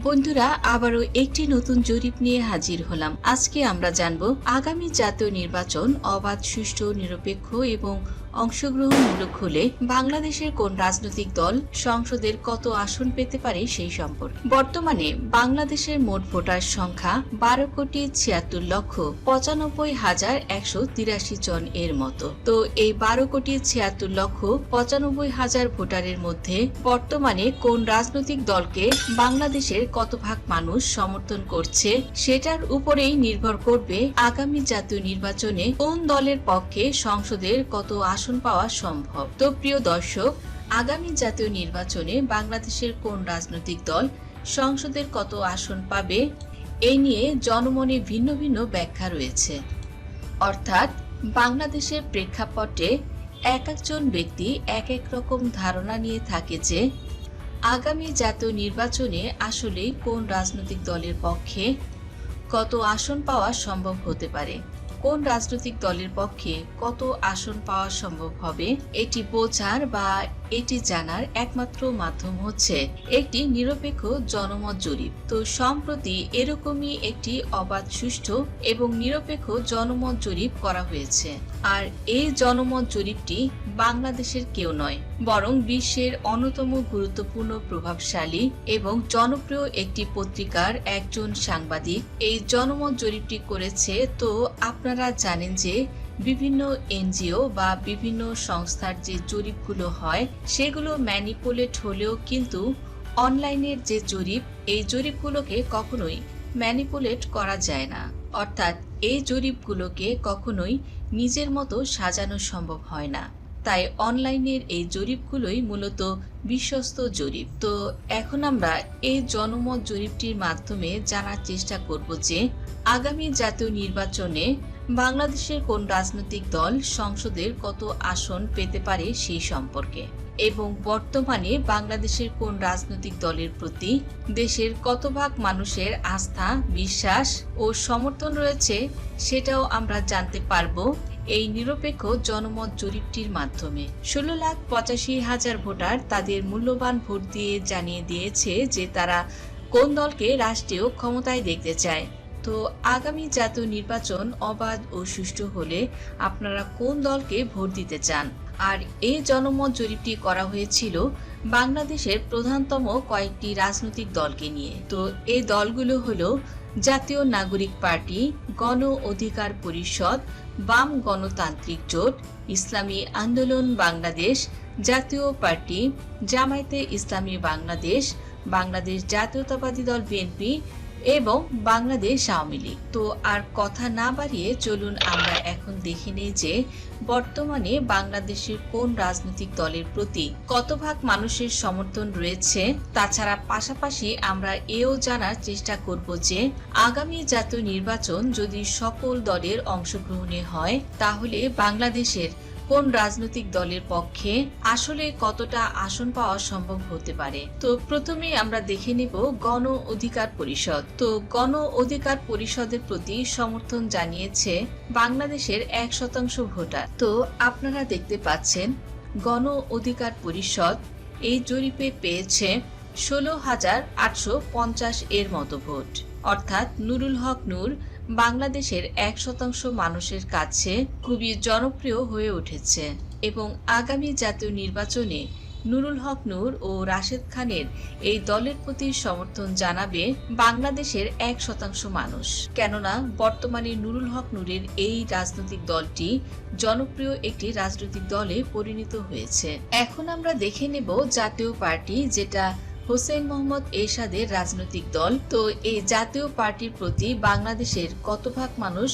বন্ধুরা, আবারও একটি নতুন জরিপ নিয়ে হাজির হলাম। আজকে আমরা জানব, আগামী জাতীয় নির্বাচন অবাধ, সুষ্ঠু, নিরপেক্ষ এবং অংশগ্রহণমূলক হলে বাংলাদেশের কোন রাজনৈতিক দল সংসদের কত আসন পেতে পারে সেই সম্পর্কে। বর্তমানে বাংলাদেশের মোট ভোটার সংখ্যা বারো কোটি ছিয়াত্তর লক্ষ পঁচানব্বই হাজার একশো তিরাশি জন এর মতো। তো এই বারো কোটি ছিয়াত্তর লক্ষ পঁচানব্বই হাজার ভোটারের মধ্যে বর্তমানে কোন রাজনৈতিক দলকে বাংলাদেশের কত ভাগ মানুষ সমর্থন করছে সেটার উপরেই নির্ভর করবে আগামী জাতীয় নির্বাচনে কোন দলের পক্ষে সংসদের কত আসন পাওয়া সম্ভব। তো প্রিয় দর্শক, আগামী জাতীয় নির্বাচনে বাংলাদেশের কোন রাজনৈতিক দল সংসদের কত আসন পাবে এই নিয়ে জনমনে ভিন্ন ভিন্ন ব্যাখ্যা রয়েছে। অর্থাৎ, বাংলাদেশের প্রেক্ষাপটে এক একজন ব্যক্তি এক এক রকম ধারণা নিয়ে থাকে যে, আগামী জাতীয় নির্বাচনে আসলে কোন রাজনৈতিক দলের পক্ষে কত আসন পাওয়া সম্ভব হতে পারে। কোন রাজনৈতিক দলের পক্ষে কত আসন পাওয়া সম্ভব হবে? এটি বোঝার বা এটি জানার একমাত্র মাধ্যম হচ্ছে একটি নিরপেক্ষ জনমত জরিপ। তো সম্প্রতি এরকমই একটি অবাধ সুষ্ঠু এবং নিরপেক্ষ জনমত জরিপ করা হয়েছে। আর এই জনমত জরিপটি বাংলাদেশের কেউ নয়, বরং বিশ্বের অন্যতম গুরুত্বপূর্ণ প্রভাবশালী এবং জনপ্রিয় একটি পত্রিকার একজন সাংবাদিক। এই জনমত জরিপটি করেছে তো আপনারা জানেন যে বিভিন্ন এনজিও বা বিভিন্ন সংস্থার যে জরিপগুলো হয়, সেগুলো ম্যানিপুলেট হলেও কিন্তু অনলাইনের যে জরিপ, এই জরিপগুলোকে কখনোই ম্যানিপুলেট করা যায় না। অর্থাৎ এই জরিপগুলোকে কখনোই নিজের মতো সাজানো সম্ভব হয় না। তাই অনলাইনের এই জরিপগুলোই মূলত বিশ্বস্ত জরিপ। তো এখন আমরা এই জনমত জরিপটির মাধ্যমে জানার চেষ্টা করব যে, আগামী জাতীয় নির্বাচনে বাংলাদেশের কোন রাজনৈতিক দল সংসদের কত আসন পেতে পারে সেই সম্পর্কে? এবং বর্তমানে বাংলাদেশের কোন রাজনৈতিক দলের প্রতি দেশের কত ভাগ মানুষের আস্থা, বিশ্বাস ও সমর্থন রয়েছে সেটাও আমরা জানতে পারব এই নিরপেক্ষ জনমত জরিপটির মাধ্যমে। ষোলো লাখ পঁচাশি হাজার ভোটার তাদের মূল্যবান ভোট দিয়ে জানিয়ে দিয়েছে যে তারা কোন দলকে রাষ্ট্রীয় ক্ষমতায় দেখতে চায়। তো আগামী জাতীয় নির্বাচন অবাধ ও সুষ্ঠু হলে আপনারা কোন দলকে ভোট দিতে চান? আর এই জনমত জরিপটি করা হয়েছিল বাংলাদেশের প্রধানতম কয়েকটি রাজনৈতিক দলকে নিয়ে। তো এই দলগুলো হলো জাতীয় নাগরিক পার্টি, গণ অধিকার পরিষদ, বাম গণতান্ত্রিক জোট, ইসলামী আন্দোলন বাংলাদেশ, জাতীয় পার্টি, জামায়াতে ইসলামী বাংলাদেশ বাংলাদেশ জাতীয়তাবাদী দল বিএনপি এবং বাংলাদেশ আওয়ামী লীগ। তো আর কথা না বাড়িয়ে চলুন আমরা এখন দেখে নেই যে বর্তমানে বাংলাদেশের কোন রাজনৈতিক দলের প্রতি কত ভাগ মানুষের সমর্থন রয়েছে, তাছাড়া পাশাপাশি আমরা এও জানার চেষ্টা করব যে আগামী জাতীয় নির্বাচন যদি সকল দলের অংশগ্রহণে হয়, তাহলে বাংলাদেশের কোন রাজনৈতিক দলের পক্ষে আসলে কতটা আসন পাওয়া সম্ভব হতে পারে? তো প্রথমে আমরা দেখে নেব গণ অধিকার পরিষদ। তো গণ অধিকার পরিষদের প্রতি সমর্থন জানিয়েছে বাংলাদেশের এক শতাংশ ভোটার। তো আপনারা দেখতে পাচ্ছেন, গণ অধিকার পরিষদ এই জরিপে পেয়েছে ষোলো হাজার আটশো পঞ্চাশ এর মতো ভোট। অর্থাৎ নুরুল হক নূর বাংলাদেশের এক শতাংশ মানুষের কাছে খুবই জনপ্রিয় হয়ে উঠেছে এবং আগামী জাতীয় নির্বাচনে নুরুল হক নূর ও রাশেদ খানের এই দলের প্রতি সমর্থন জানাবে বাংলাদেশের এক শতাংশ মানুষ। কেননা, বর্তমানে নুরুল হক নূরের এই রাজনৈতিক দলটি জনপ্রিয় একটি রাজনৈতিক দলে পরিণত হয়েছে। এখন আমরা দেখে নেব জাতীয় পার্টি যেটা হোসেন মোহাম্মদ এরশাদের রাজনৈতিক দল। তো এই জাতীয় পার্টির প্রতি বাংলাদেশের কত ভাগ মানুষ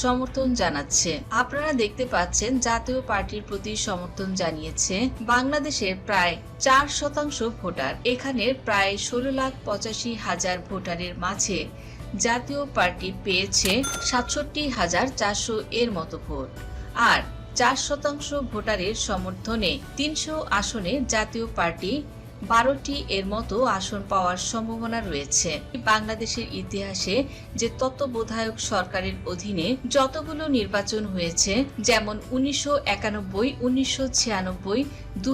সমর্থন জানাচ্ছে? আপনারা দেখতে পাচ্ছেন, জাতীয় পার্টির প্রতি সমর্থন জানিয়েছে বাংলাদেশের প্রায় চার শতাংশ ভোটার। এখানে প্রায় ষোলো লাখ পঁচাশি হাজার ভোটারের মাঝে জাতীয় পার্টি পেয়েছে সাতষট্টি হাজার চারশো এর মতো ভোট। আর চার শতাংশ ভোটারের সমর্থনে তিনশো আসনে জাতীয় পার্টি বারোটি এর মতো আসন পাওয়ার সম্ভাবনা রয়েছে। বাংলাদেশের ইতিহাসে যে তত্ত্বাবধায়ক সরকারের অধীনে যতগুলো নির্বাচন হয়েছে, যেমন উনিশশো একানব্বই, উনিশশো ছিয়ানব্বই দু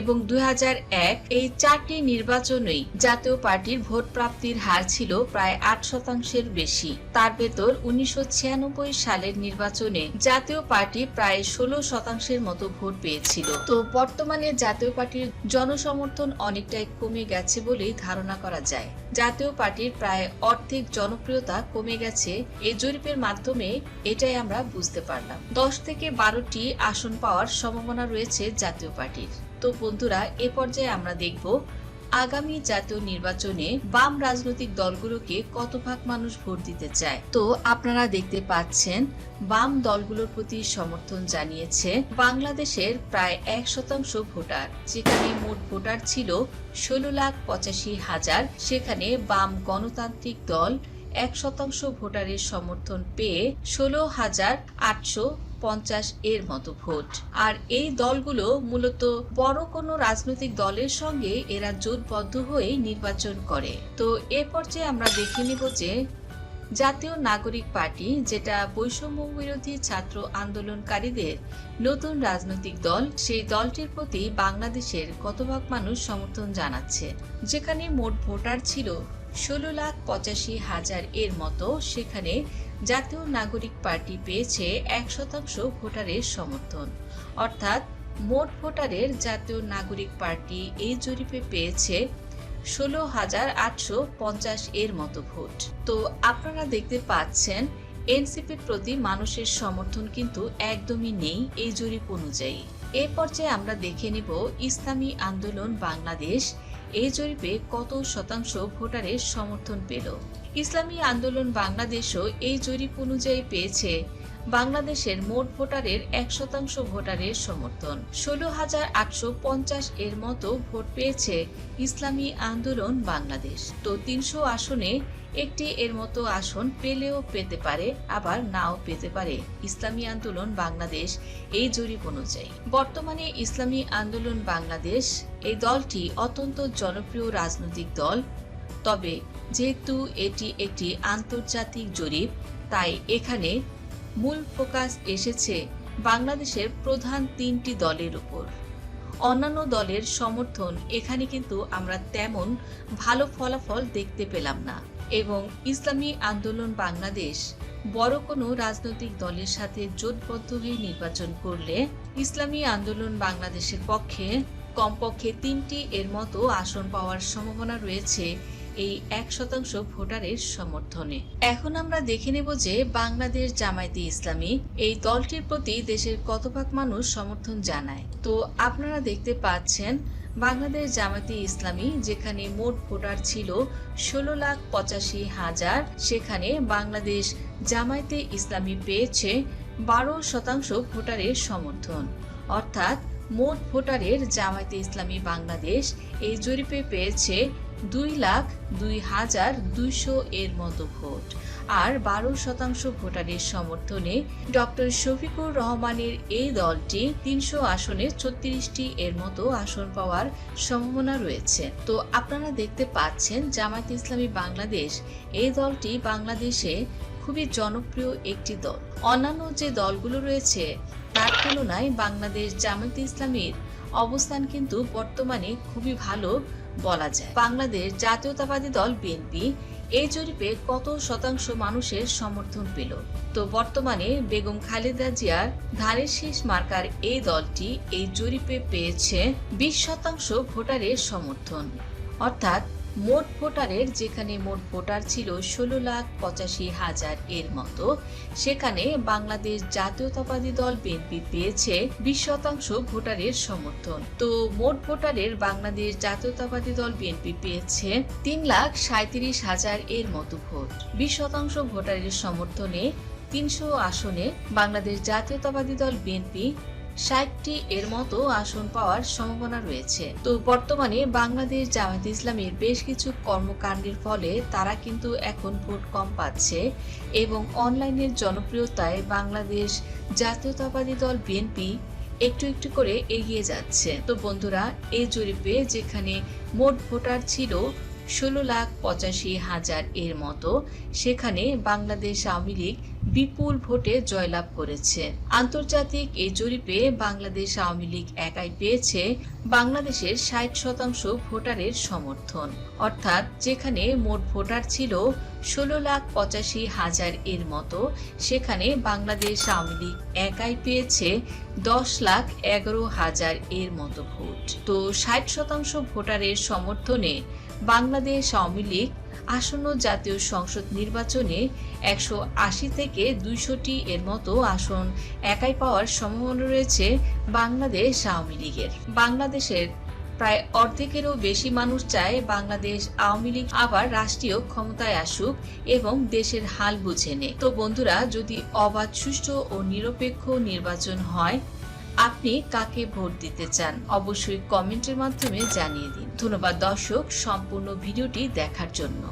এবং দুই হাজার এক, এই চারটি নির্বাচনেই জাতীয় পার্টির ভোট প্রাপ্তির হার ছিল প্রায় আট শতাংশের বেশি। তার ভেতর উনিশশো ছিয়ানব্বই সালের নির্বাচনে জাতীয় পার্টি প্রায় ষোলো শতাংশের মতো ভোট পেয়েছিল। তো বর্তমানে জাতীয় পার্টির জনসমর্থন অনেকটাই কমে গেছে বলেই ধারণা করা যায়। জাতীয় পার্টির প্রায় অর্ধেক জনপ্রিয়তা কমে গেছে এই জরিপের মাধ্যমে, এটাই আমরা বুঝতে পারলাম। দশ থেকে বারোটি আসন পাওয়ার সম্ভাবনা রয়েছে জাতীয় পার্টির। তো বন্ধুরা, এ পর্যায়ে আমরা দেখব আগামী জাতীয় নির্বাচনে বাম রাজনৈতিক দলগুলোকে কত ভাগ মানুষ ভোট দিতে চায়? তো আপনারা দেখতে পাচ্ছেন, বাম দলগুলোর প্রতি সমর্থন জানিয়েছে বাংলাদেশের প্রায় এক শতাংশ ভোটার। যেখানে মোট ভোটার ছিল ষোলো লাখ পঁচাশি হাজার, সেখানে বাম গণতান্ত্রিক দল এক শতাংশ ভোটারের সমর্থন পেয়ে ষোলো হাজার আটশো পঞ্চাশ এর মতো ভোট। আর এই দলগুলো মূলত বড় কোনো রাজনৈতিক দলের সঙ্গে এরা জোটবদ্ধ হয়ে নির্বাচন করে। তো এ পর্যায়ে আমরা দেখে নিব যে জাতীয় নাগরিক পার্টি, যেটা বৈষম্য বিরোধী ছাত্র আন্দোলনকারীদের নতুন রাজনৈতিক দল, সেই দলটির প্রতি বাংলাদেশের কত ভাগ মানুষ সমর্থন জানাচ্ছে? যেখানে মোট ভোটার ছিল ষোলো লাখ পঁচাশি হাজার এর মতো, সেখানে জাতীয় নাগরিক পার্টি পেয়েছে এক শতাংশ ভোটারের সমর্থন। অর্থাৎ মোট ভোটারের জাতীয় নাগরিক পার্টি এই জরিপে পেয়েছে ষোলো হাজার আটশো পঞ্চাশ এর মতো ভোট। তো আপনারা দেখতে পাচ্ছেন, এনসিপির প্রতি মানুষের সমর্থন কিন্তু একদমই নেই এই জরিপ অনুযায়ী। এ পর্যায়ে আমরা দেখে নিব ইসলামী আন্দোলন বাংলাদেশ, এই জরিপে কত শতাংশ ভোটারের সমর্থন পেল। ইসলামী আন্দোলন বাংলাদেশও এই জরিপ অনুযায়ী পেয়েছে। বাংলাদেশের মোট ভোটারের এক শতাংশ ভোটারের সমর্থন। ষোলো হাজার আটশো পঞ্চাশ এর মতো ভোট পেয়েছে ইসলামী আন্দোলন বাংলাদেশ। তো তিনশো আসনে একটি এর মতো আসন পেলেও পেতে পারে, আবার নাও পেতে পারে ইসলামী আন্দোলন বাংলাদেশ এই জরিপ অনুযায়ী। বর্তমানে ইসলামী আন্দোলন বাংলাদেশ এই দলটি অত্যন্ত জনপ্রিয় রাজনৈতিক দল। তবে যেহেতু এটি একটি আন্তর্জাতিক জরিপ, তাই এখানে মূল ফোকাস এসেছে বাংলাদেশের প্রধান তিনটি দলের উপর। অন্যান্য দলের সমর্থন এখানে কিন্তু আমরা তেমন ভালো ফলাফল দেখতে পেলাম না এবং ইসলামী আন্দোলন বাংলাদেশ বড় কোনো রাজনৈতিক দলের সাথে জোটবদ্ধ হয়ে নির্বাচন করলে ইসলামী আন্দোলন বাংলাদেশের পক্ষে কমপক্ষে তিনটি এর মতো আসন পাওয়ার সম্ভাবনা রয়েছে এই এক শতাংশ ভোটারের সমর্থনে। এখন আমরা দেখে নেব যে বাংলাদেশ জামায়াতে ইসলামী এই দলটির প্রতি দেশের কত ভাগ মানুষ সমর্থন জানায়। তো আপনারা দেখতে পাচ্ছেন, বাংলাদেশ জামায়াতে ইসলামী যেখানে মোট ভোটার ছিল ষোলো লাখ পঁচাশি হাজার, সেখানে বাংলাদেশ জামায়াতে ইসলামী পেয়েছে বারো শতাংশ ভোটারের সমর্থন। অর্থাৎ মোট ভোটারের জামায়াতে ইসলামী বাংলাদেশ এই জরিপে পেয়েছে দুই লাখ দুই হাজার দুইশো এর মতো ভোট। আর বারো শতাংশ ভোটারের সমর্থনে ডক্টর শফিকুর রহমানের এই দলটি তিনশো আসনে ছত্রিশটি এর মতো আসন পাওয়ার সম্ভাবনা রয়েছে। তো আপনারা দেখতে পাচ্ছেন, জামায়াত ইসলামী বাংলাদেশ এই দলটি বাংলাদেশে খুবই জনপ্রিয় একটি দল। অন্যান্য যে দলগুলো রয়েছে, তার তুলনায় বাংলাদেশ জামায়াত ইসলামীর অবস্থান কিন্তু বর্তমানে খুবই ভালো। বলা যায়। বাংলাদেশ জাতীয়তাবাদী দল বিএনপি এই জরিপে কত শতাংশ মানুষের সমর্থন পেল? তো বর্তমানে বেগম খালেদা জিয়ার ধানের শেষ মার্কার এই দলটি এই জরিপে পেয়েছে বিশ শতাংশ ভোটারের সমর্থন। অর্থাৎ মোট ভোটারের যেখানে মোট ভোটার ছিল ষোলো লাখ পঁচাশি হাজার এর মতো, সেখানে বাংলাদেশ জাতীয়তাবাদী দল বিএনপি পেয়েছে বিশ শতাংশ ভোটারের সমর্থন। তো মোট ভোটারের বাংলাদেশ জাতীয়তাবাদী দল বিএনপি পেয়েছে তিন লাখ সাঁত্রিশ হাজার এর মতো ভোট। বিশ শতাংশ ভোটারের সমর্থনে তিনশো আসনে বাংলাদেশ জাতীয়তাবাদী দল বিএনপি ষাটটি এর মতো আসন পাওয়ার সম্ভাবনা রয়েছে। তো বর্তমানে বাংলাদেশ জামায়াত ইসলামের বেশ কিছু কর্মকাণ্ডের ফলে তারা কিন্তু এখন ভোট কম পাচ্ছে এবং অনলাইনের জনপ্রিয়তায় বাংলাদেশ জাতীয়তাবাদী দল বিএনপি একটু একটু করে এগিয়ে যাচ্ছে। তো বন্ধুরা, এই জরিপে যেখানে মোট ভোটার ছিল ষোলো লাখ পঁচাশি হাজার এর মতো সেখানে বাংলাদেশ আওয়ামী লীগ বিপুল ভোটে জয়লাভ করেছে। আন্তর্জাতিক এই জরিপে বাংলাদেশ আওয়ামী লীগ একাই পেয়েছে বাংলাদেশের ষাট শতাংশ ভোটারের সমর্থন। অর্থাৎ যেখানে মোট ভোটার ছিল ষোলো লাখ পঁচাশি হাজার এর মতো সেখানে বাংলাদেশ আওয়ামী লীগ একাই পেয়েছে দশ লাখ এগারো হাজার এর মতো ভোট। তো ষাট শতাংশ ভোটারের সমর্থনে বাংলাদেশ আওয়ামী লীগ আসন্ন জাতীয় সংসদ নির্বাচনে একশো আশি থেকে দুইশোটি এর মতো আসন একাই পাওয়ার সম্ভাবনা রয়েছে বাংলাদেশ আওয়ামী লীগের। বাংলাদেশের প্রায় অর্ধেকেরও বেশি মানুষ চায় বাংলাদেশ আওয়ামী লীগ আবার রাষ্ট্রীয় ক্ষমতায় আসুক এবং দেশের হাল বুঝে নে তো বন্ধুরা, যদি অবাধ, সুষ্ঠু ও নিরপেক্ষ নির্বাচন হয়, আপনি কাকে ভোট দিতে চান? অবশ্যই কমেন্টের মাধ্যমে জানিয়ে দিন। ধন্যবাদ দর্শক, সম্পূর্ণ ভিডিওটি দেখার জন্য।